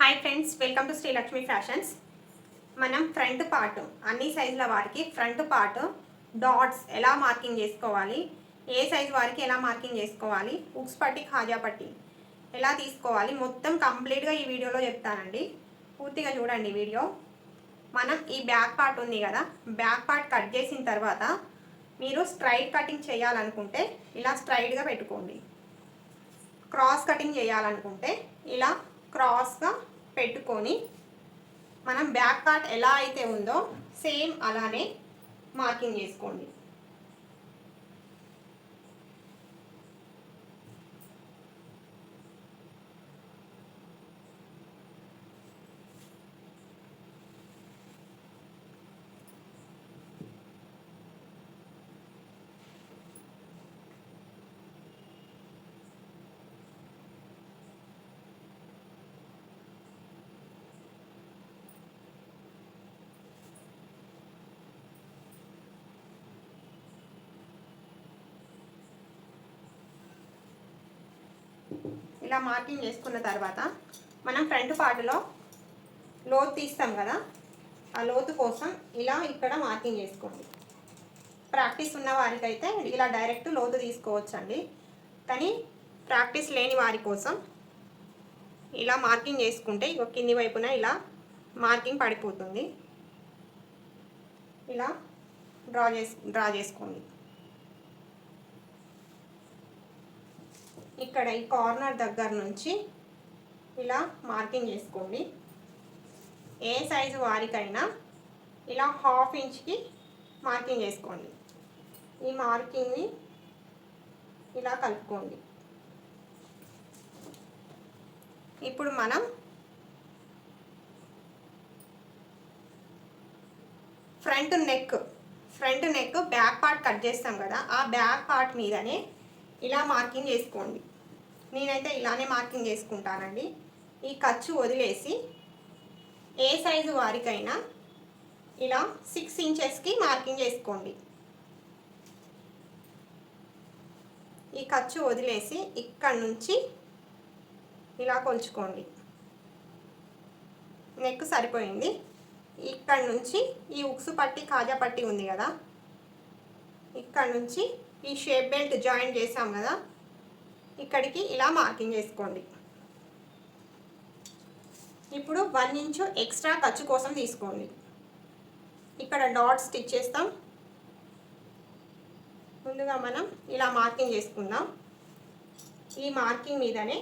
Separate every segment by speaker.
Speaker 1: Hi friends welcome to Srilakshmi fashions మనం front part అన్ని సైజుల వారికి ఫ్రంట్ పార్ట్ డాట్స్ ఎలా మార్కింగ్ చేసుకోవాలి ఏ సైజు వారికి ఎలా మార్కింగ్ చేసుకోవాలి ఉక్స్ పట్టి ఖాజా పట్టి ఎలా తీసుకోవాలి మొత్తం కంప్లీట్గా ఈ వీడియోలో చెప్తానండి. పూర్తిగా చూడండి వీడియో. మనం ఈ బ్యాక్ పార్ట్ ఉంది కదా బ్యాక్ పార్ట్ కట్ చేసిన తర్వాత మీరు స్ట్రైట్ కటింగ్ చేయాలనుకుంటే ఇలా స్ట్రైట్గా పెట్టుకోండి. క్రాస్ కటింగ్ చేయాలనుకుంటే ఇలా క్రాస్గా పెట్టుకొని మనం బ్యాక్ పార్ట్ ఎలా అయితే ఉందో సేమ్ అలానే మార్కింగ్ చేసుకోండి. ఇలా మార్కింగ్ చేసుకున్న తర్వాత మనం ఫ్రంట్ పార్ట్లో లోతు తీస్తాం కదా ఆ లోతు కోసం ఇలా ఇక్కడ మార్కింగ్ చేసుకోండి. ప్రాక్టీస్ ఉన్న వారికైతే ఇలా డైరెక్ట్ లోతు తీసుకోవచ్చండి. కానీ ప్రాక్టీస్ లేని వారి కోసం ఇలా మార్కింగ్ చేసుకుంటే ఇక కింది వైపున ఇలా మార్కింగ్ పడిపోతుంది. ఇలా డ్రా చేసు డ్రా చేసుకోండి. ఇక్కడ ఈ కార్నర్ దగ్గర నుంచి ఇలా మార్కింగ్ చేసుకోండి. ఏ సైజు వారికైనా ఇలా హాఫ్ ఇంచ్కి మార్కింగ్ చేసుకోండి. ఈ మార్కింగ్ని ఇలా కలుపుకోండి. ఇప్పుడు మనం front neck front neck back part cut చేస్తాం కదా ఆ బ్యాక్ పార్ట్ మీదనే ఇలా మార్కింగ్ చేసుకోండి. నేనైతే ఇలానే మార్కింగ్ చేసుకుంటానండి. ఈ ఖర్చు వదిలేసి ఏ సైజు వారికైనా ఇలా సిక్స్ ఇంచెస్కి మార్కింగ్ చేసుకోండి. ఈ ఖర్చు వదిలేసి ఇక్కడ నుంచి ఇలా కొలుచుకోండి. నెక్ సరిపోయింది. ఇక్కడ నుంచి ఈ ఉక్సు పట్టి కాజా పట్టి ఉంది కదా. ఇక్కడ నుంచి ఈ షేప్ బెల్ట్ జాయిన్ చేసాం కదా. ఇక్కడికి ఇలా మార్కింగ్ చేసుకోండి. ఇప్పుడు వన్ ఇంచు ఎక్స్ట్రా ఖర్చు కోసం తీసుకోండి. ఇక్కడ డాట్ స్టిచ్ చేస్తాం. ముందుగా మనం ఇలా మార్కింగ్ చేసుకుందాం. ఈ మార్కింగ్ మీదనే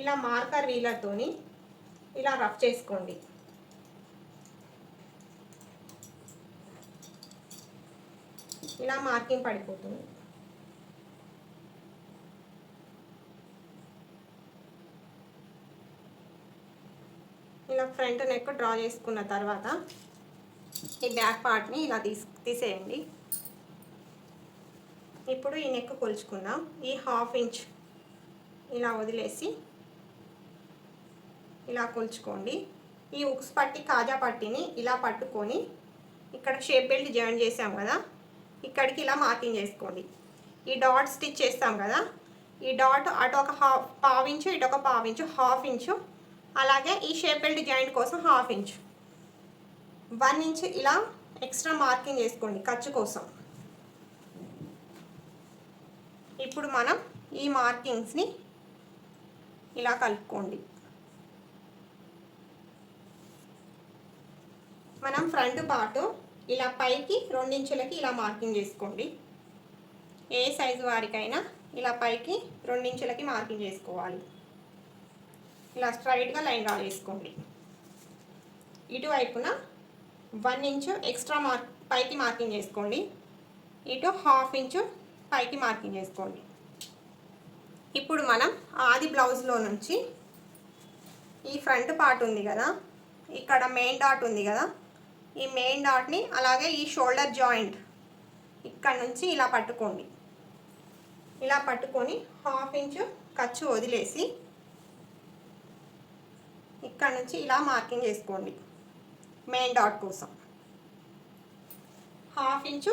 Speaker 1: ఇలా మార్కర్ వీలర్తోని ఇలా రఫ్ చేసుకోండి. ఇలా మార్కింగ్ పడిపోతుంది. ఇలా ఫ్రంట్ నెక్ డ్రా చేసుకున్న తర్వాత ఈ బ్యాక్ పార్ట్ని ఇలా తీసి తీసేయండి. ఇప్పుడు ఈ నెక్ కొలుచుకుందాం. ఈ హాఫ్ ఇంచ్ ఇలా వదిలేసి ఇలా కొలుచుకోండి. ఈ ఉక్స్ పట్టి కాజా పట్టిని ఇలా పట్టుకొని ఇక్కడ షేప్ బెల్ట్ జాయిన్ చేసాం కదా ఇక్కడికి ఇలా మార్కింగ్ చేసుకోండి. ఈ డాట్ స్టిచ్ చేస్తాం కదా ఈ డాట్ అటు ఒక హాఫ్ పావించు ఇటు ఒక పావించు హాఫ్ ఇంచు అలాగే ఈ షేప్ జాయింట్ కోసం హాఫ్ ఇంచ్ వన్ ఇంచ్ ఇలా ఎక్స్ట్రా మార్కింగ్ చేసుకోండి ఖర్చు కోసం. ఇప్పుడు మనం ఈ మార్కింగ్స్ని ఇలా కలుపుకోండి. మనం ఫ్రంట్ పాటు ఇలా పైకి రెండించులకి ఇలా మార్కింగ్ చేసుకోండి. ఏ సైజు వారికైనా ఇలా పైకి రెండించులకి మార్కింగ్ చేసుకోవాలి. ఇలా స్ట్రైట్గా లైన్ డ్రా చేసుకోండి ఇటువైపున వన్ ఇంచు ఎక్స్ట్రా మార్క్ పైకి మార్కింగ్ చేసుకోండి. ఇటు హాఫ్ ఇంచు పైకి మార్కింగ్ చేసుకోండి. ఇప్పుడు మనం ఆది బ్లౌజ్లో నుంచి ఈ ఫ్రంట్ పార్ట్ ఉంది కదా ఇక్కడ మెయిన్ డాట్ ఉంది కదా ఈ మెయిన్ డాట్ని అలాగే ఈ షోల్డర్ జాయింట్ ఇక్కడ నుంచి ఇలా పట్టుకోండి. ఇలా పట్టుకొని హాఫ్ ఇంచు ఖర్చు వదిలేసి ఇక్కడ నుంచి ఇలా మార్కింగ్ చేసుకోండి. మెయిన్ డాట్ కోసం. హాఫ్ ఇంచు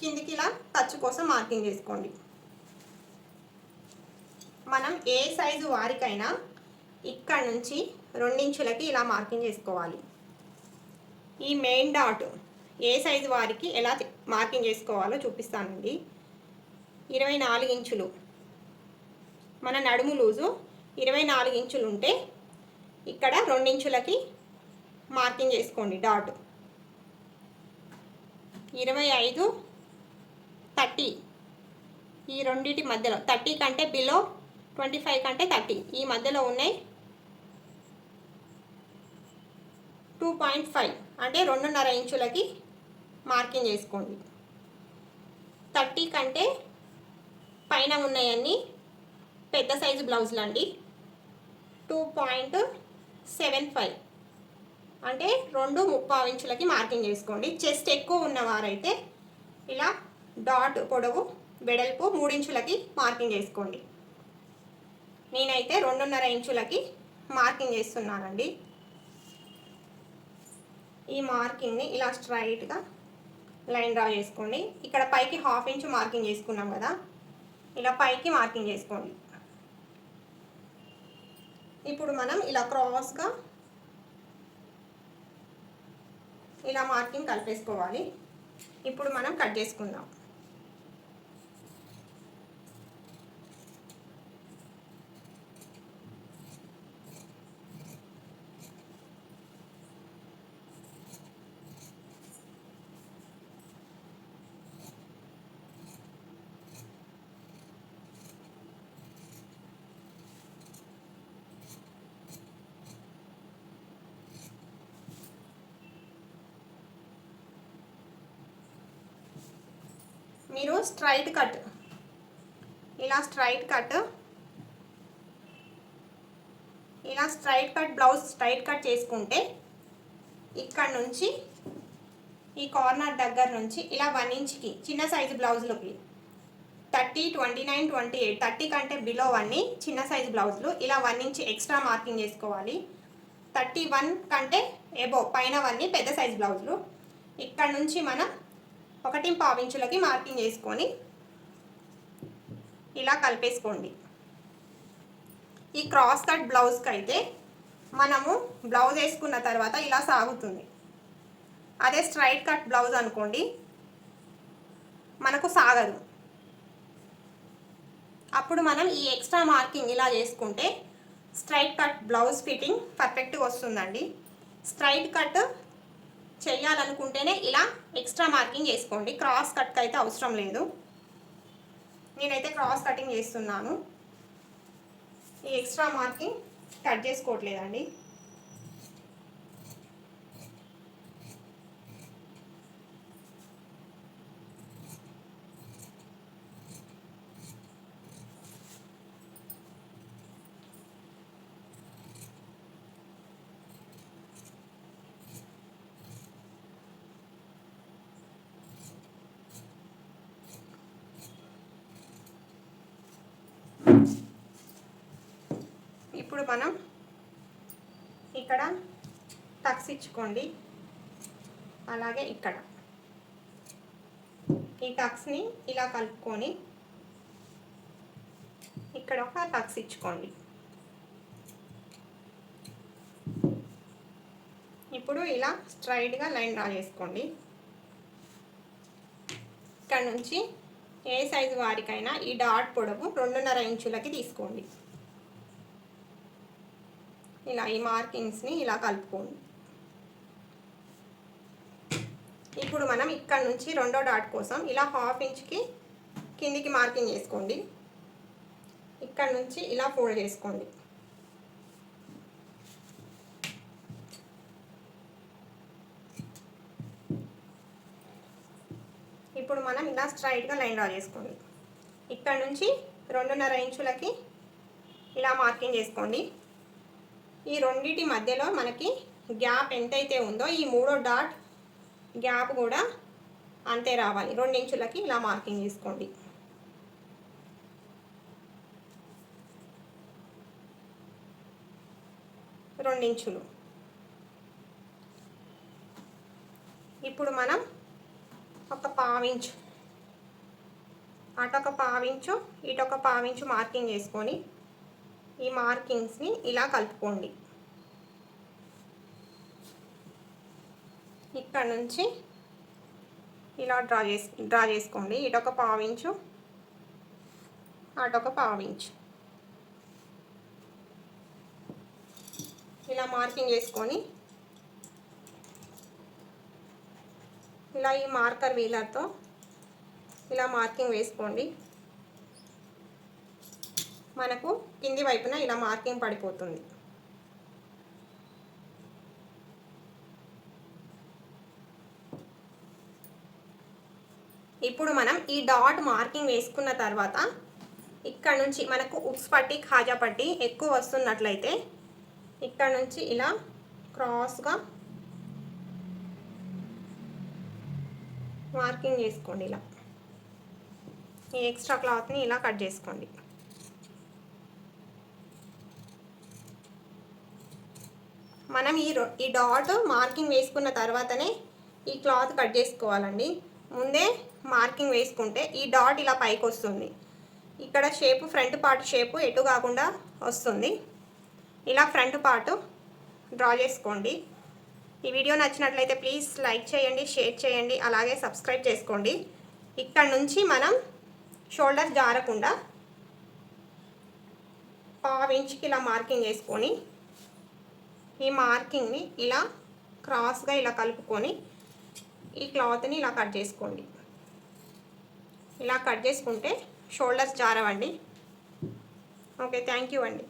Speaker 1: కిందికి ఇలా ఖర్చు కోసం మార్కింగ్ చేసుకోండి. మనం ఏ సైజు వారికైనా ఇక్కడ నుంచి రెండించులకి ఇలా మార్కింగ్ చేసుకోవాలి. ఈ మెయిన్ డాట్ ఏ సైజు వారికి ఎలా మార్కింగ్ చేసుకోవాలో చూపిస్తానండి. ఇరవై నాలుగు ఇంచులు. మన నడుము లూజు ఇరవై నాలుగు ఇంచులు ఉంటే ఇక్కడ రెండించులకి మార్కింగ్ చేసుకోండి డాట్. ఇరవై ఐదు థర్టీ. ఈ రెండింటి మధ్యలో థర్టీ కంటే బిలో ట్వంటీ ఫైవ్ కంటే థర్టీ. ఈ మధ్యలో ఉన్నాయి టూ పాయింట్ ఫైవ్ అంటే రెండున్నర ఇంచులకి మార్కింగ్ చేసుకోండి. థర్టీ కంటే పైన ఉన్నాయన్నీ పెద్ద సైజు బ్లౌజులు అండి టూ పాయింట్ సెవెన్ ఫైవ్. అంటే రెండు ముప్పావు ఇంచులకి మార్కింగ్ చేసుకోండి. చెస్ట్ ఎక్కువ ఉన్నవారైతే ఇలా డాట్ పొడవు వెడల్పు మూడించులకి మార్కింగ్ చేసుకోండి. నేనైతే రెండున్నర ఇంచులకి మార్కింగ్ చేస్తున్నానండి. ఈ మార్కింగ్ని ఇలా స్ట్రైట్గా లైన్ డ్రా చేసుకోండి. ఇక్కడ పైకి హాఫ్ ఇంచు మార్కింగ్ చేసుకున్నాం కదా. ఇలా పైకి మార్కింగ్ చేసుకోండి. ఇప్పుడు మనం ఇలా క్రాస్గా ఇలా మార్కింగ్ కలిపేసుకోవాలి. ఇప్పుడు మనం కట్ చేసుకుందాం మీరు స్ట్రైట్ కట్ ఇలా స్ట్రైట్ కట్ ఇలా straight cut blouse straight cut చేసుకుంటే ఇక్కడ నుంచి ఈ కార్నర్ దగ్గర నుంచి ఇలా వన్ ఇంచ్కి చిన్న size బ్లౌజులకి thirty twenty nine twenty eight thirty కంటే బిలో అన్ని చిన్న సైజు బ్లౌజులు ఇలా వన్ ఇంచ్ ఎక్స్ట్రా మార్కింగ్ చేసుకోవాలి. థర్టీ వన్ కంటే ఎబో పైనవన్నీ పెద్ద సైజు బ్లౌజులు ఇక్కడ నుంచి మనం ఒకటి పావించులకి మార్కింగ్ చేసుకొని ఇలా కలిపేసుకోండి. ఈ క్రాస్ కట్ బ్లౌజ్కి అయితే మనము బ్లౌజ్ వేసుకున్న తర్వాత ఇలా సాగుతుంది. అదే స్ట్రైట్ కట్ బ్లౌజ్ అనుకోండి మనకు సాగదు. అప్పుడు మనం ఈ ఎక్స్ట్రా మార్కింగ్ ఇలా చేసుకుంటే స్ట్రైట్ కట్ బ్లౌజ్ ఫిట్టింగ్ పర్ఫెక్ట్గా వస్తుందండి. స్ట్రైట్ కట్ చేయాలనుకుంటేనే ఇలా ఎక్స్ట్రా మార్కింగ్ చేసుకోండి. క్రాస్ కట్కి అయితే అవసరం లేదు. నేనైతే క్రాస్ కటింగ్ చేస్తున్నాను. ఈ ఎక్స్ట్రా మార్కింగ్ కట్ చేసుకోవట్లేదండి. ఇప్పుడు మనం ఇక్కడ టక్స్ ఇచ్చుకోండి అలాగే ఇక్కడ. ఈ టక్స్ని ఇలా కలుపుకొని ఇక్కడ ఒక టక్స్ ఇచ్చుకోండి ఇప్పుడు ఇలా స్ట్రైట్గా లైన్ డ్రా చేసుకోండి. ఇక్కడ నుంచి ఏ సైజు వారికైనా ఈ డాట్ పొడవు రెండున్నర ఇంచులకి తీసుకోండి. ఇలా ఈ మార్కింగ్స్ని ఇలా కలుపుకోండి. ఇప్పుడు మనం ఇక్కడ నుంచి రెండో డాట్ కోసం ఇలా హాఫ్ ఇంచ్కి కిందికి మార్కింగ్ చేసుకోండి. ఇక్కడ నుంచి ఇలా ఫోల్డ్ చేసుకోండి ఇప్పుడు మనం ఇలా స్ట్రైట్గా లైన్ డ్రా చేసుకోండి. ఇక్కడ నుంచి రెండున్నర ఇంచులకి ఇలా మార్కింగ్ చేసుకోండి. ఈ రెండింటి మధ్యలో మనకి గ్యాప్ ఎంతైతే ఉందో ఈ మూడో డాట్ గ్యాప్ కూడా అంతే రావాలి. రెండు ఇంచులకి ఇలా మార్కింగ్ చేసుకోండి. రెండించులు ఇప్పుడు మనం ఒక పావించు అటొక పావించు ఇటొక పావించు మార్కింగ్ చేసుకొని ఈ మార్కింగ్స్ని ఇలా కలుపుకోండి. ఇక్కడ నుంచి ఇలా డ్రా చేసి డ్రా చేసుకోండి. ఇటొక పావించు అటొక పావించు. ఇలా మార్కింగ్ చేసుకొని ఇలా ఈ మార్కర్ వీలర్తో ఇలా మార్కింగ్ వేసుకోండి. మనకు కింది వైపున ఇలా మార్కింగ్ పడిపోతుంది. ఇప్పుడు మనం ఈ డాట్ మార్కింగ్ వేసుకున్న తర్వాత ఇక్కడ నుంచి మనకు ఉప్స్ పట్టి ఖాజా పట్టి ఎక్కువ వస్తున్నట్లయితే ఇక్కడ నుంచి ఇలా క్రాస్గా మార్కింగ్ చేసుకోండి ఇలా. ఈ ఎక్స్ట్రా క్లాత్ని ఇలా కట్ చేసుకోండి. మనం ఈ ఈ డాట్ మార్కింగ్ వేసుకున్న తర్వాతనే ఈ క్లాత్ కట్ చేసుకోవాలండి. ముందే మార్కింగ్ వేసుకుంటే ఈ డాట్ ఇలా పైకి వస్తుంది. ఇక్కడ షేపు ఫ్రంట్ పార్ట్ షేపు ఎటు కాకుండా వస్తుంది. ఇలా ఫ్రంట్ పార్ట్ డ్రా చేసుకోండి. ఈ వీడియో నచ్చినట్లయితే ప్లీజ్ లైక్ చేయండి షేర్ చేయండి అలాగే సబ్స్క్రైబ్ చేసుకోండి. ఇక్కడ నుంచి మనం షోల్డర్ జారకుండా పావు ఇంచుకి ఇలా మార్కింగ్ వేసుకొని ఈ మార్కింగ్ని ఇలా క్రాస్గా ఇలా కలుపుకొని ఈ క్లాత్ని ఇలా కట్ చేసుకోండి. ఇలా కట్ చేసుకుంటే షోల్డర్స్ జారవండి. ఓకే థ్యాంక్ యూ అండి.